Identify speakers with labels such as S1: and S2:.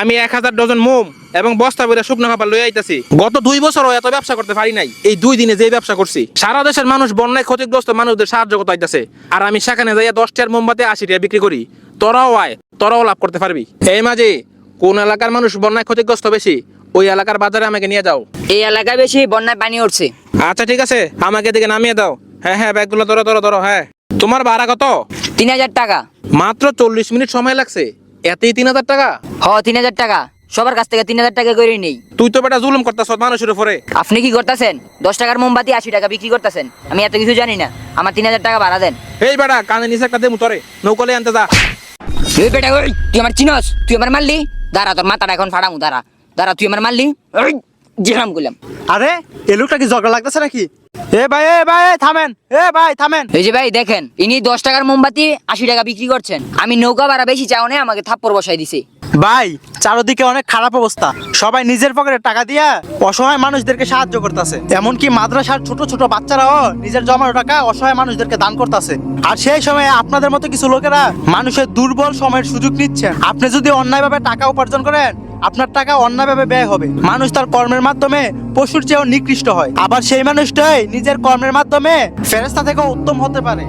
S1: আমি এক হাজার ডজন মোম এবং বস্তা বইরা শুকনো খাবার লই আইতাছি। গত দুই বছর এত ব্যবসা করতে পারি নাই। এই দুই দিনে যে ব্যবসা করছি সারা দেশের মানুষ বন্যায় ক্ষতিগ্রস্ত মানুষদের সাহায্য করতে আইতাছে। আর আমি সেখানে যাইয়া দশটার মোমবাতি আশি টাকা বিক্রি করি। তোরাও আয় তোরাও লাভ করতে পারবি। এই মাঝে কোন এলাকার মানুষ বন্যায় ক্ষতিগ্রস্ত বেশি ওই এলাকার বাজারে আমাকে নিয়ে যাও।
S2: এই এলাকায় বেশি বন্যায় পানি উঠছে।
S1: আচ্ছা ঠিক আছে আমাকে এদিকে নামিয়ে দাও। হ্যাঁ হ্যাঁ ব্যাগগুলো ধরো ধরো ধরো হ্যাঁ। তোমার ভাড়া কত?
S2: তিন হাজার টাকা।
S1: মাত্র চল্লিশ মিনিট সময় লাগছে। এতেই তিন হাজার টাকা?
S2: হ তিন হাজার টাকা। সবার কাছ থেকে তিন হাজার টাকা করে নেই।
S1: তুই তো বেটা জুলুম করতেছ মানুষের উপরে।
S2: আপনি কি করতেছেন? দশ টাকার মোমবাতি আশি টাকা বিক্রি করতেছেন। আমি এত কিছু জানি না। আমার তিন হাজার টাকা ভাড়া দেন।
S1: এই বেটা কানে নিচে একটা দেমু তোরে। নৌকলে আনতে যা।
S2: এই বেটা ওই তুই আমার চিনস? তুই আমার মারলি? দাঁড়া তোর মাথাটা এখন ফাড়ামু দাঁড়া। দাঁড়া তুই আমার মারলি? ওই জিরাম করলাম।
S3: আরে এ লোকটা কি ঝগড়া লাগতেছে নাকি? এ ভাই এ ভাই থামেন এ ভাই থামেন।
S2: এই যে ভাই দেখেন ইনি দশ টাকার মোমবাতি আশি টাকা বিক্রি করছেন। আমি নৌকা ভাড়া বেশি চাও না আমাকে থাপ্পড় বসাই দিছে।
S3: ভাই চারদিকে অনেক খারাপ অবস্থা। সবাই নিজের পকেটে টাকা দিয়া অসহায় মানুষদেরকে সাহায্য করতেছে। এমনকি মাদ্রাসার ছোট ছোট বাচ্চারাও নিজের জমানো টাকা অসহায় মানুষদেরকে দান করতেছে। আর সেই সময় আপনাদের মতো কিছু লোকেরা মানুষের দুর্বল সময়ের সুযোগ নিচ্ছেন। আপনি যদি অন্যায়ভাবে টাকা উপার্জন করেন আপনার টাকা অন্যভাবে ব্যয় হবে। মানুষ তার কর্মের মাধ্যমে পশুর চেয়েও নিকৃষ্ট হয়। আবার সেই মানুষটাই নিজের কর্মের মাধ্যমে ফেরেস্তা থেকে উত্তম হতে পারে।